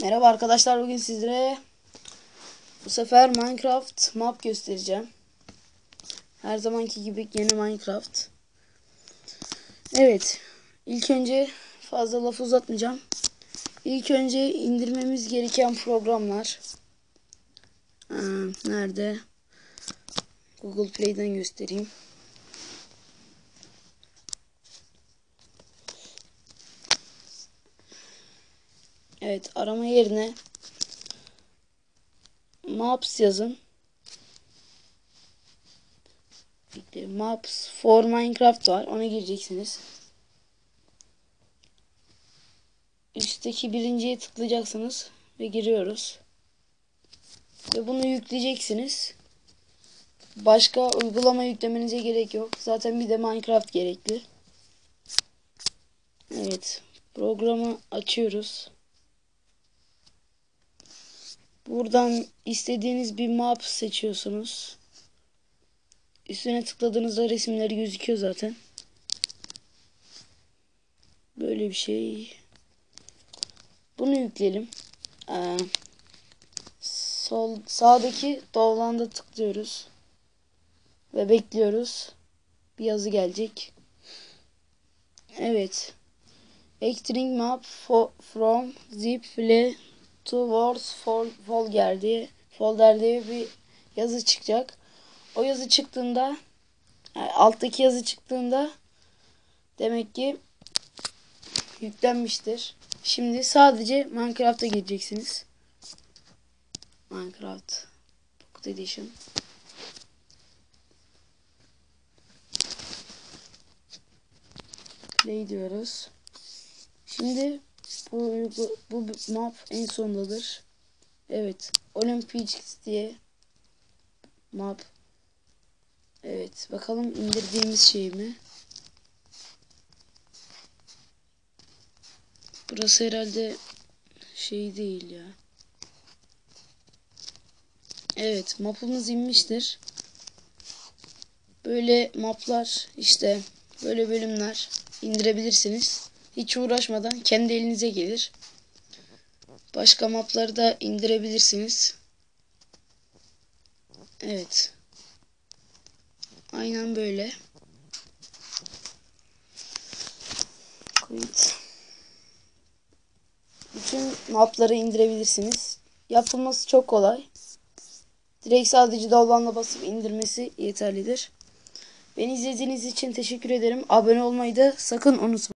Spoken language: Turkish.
Merhaba arkadaşlar bugün sizlere bu sefer Minecraft map göstereceğim. Her zamanki gibi yeni Minecraft. Evet ilk önce fazla laf uzatmayacağım. İlk önce indirmemiz gereken programlar. Aa, nerede? Google Play'den göstereyim. Evet arama yerine maps yazın. Maps for Minecraft var. Ona gireceksiniz. Üstteki birinciye tıklayacaksınız ve giriyoruz. Ve bunu yükleyeceksiniz. Başka uygulama yüklemenize gerek yok. Zaten bir de Minecraft gerekli. Evet. Programı açıyoruz. Buradan istediğiniz bir map seçiyorsunuz. Üstüne tıkladığınızda resimleri gözüküyor zaten. Böyle bir şey. Bunu yükleyelim. Ee, sol sağdaki doğulanda tıklıyoruz. Ve bekliyoruz. Bir yazı gelecek. Evet. Extreme map from zip file towards fol, folder diye folder diye bir yazı çıkacak. O yazı çıktığında yani alttaki yazı çıktığında demek ki yüklenmiştir. Şimdi sadece Minecraft'a gireceksiniz. Minecraft Pocket Edition. Play diyoruz. Şimdi bu, bu, bu map en sondadır. Evet. Olympics diye map. Evet. Bakalım indirdiğimiz şey mi? Burası herhalde şey değil ya. Evet. Mapımız inmiştir. Böyle maplar işte böyle bölümler indirebilirsiniz. Hiç uğraşmadan kendi elinize gelir. Başka mapları da indirebilirsiniz. Evet. Aynen böyle. Quit. Bütün mapları indirebilirsiniz. Yapılması çok kolay. Direkt sadece download'a basıp indirmesi yeterlidir. Beni izlediğiniz için teşekkür ederim. Abone olmayı da sakın unutmayın.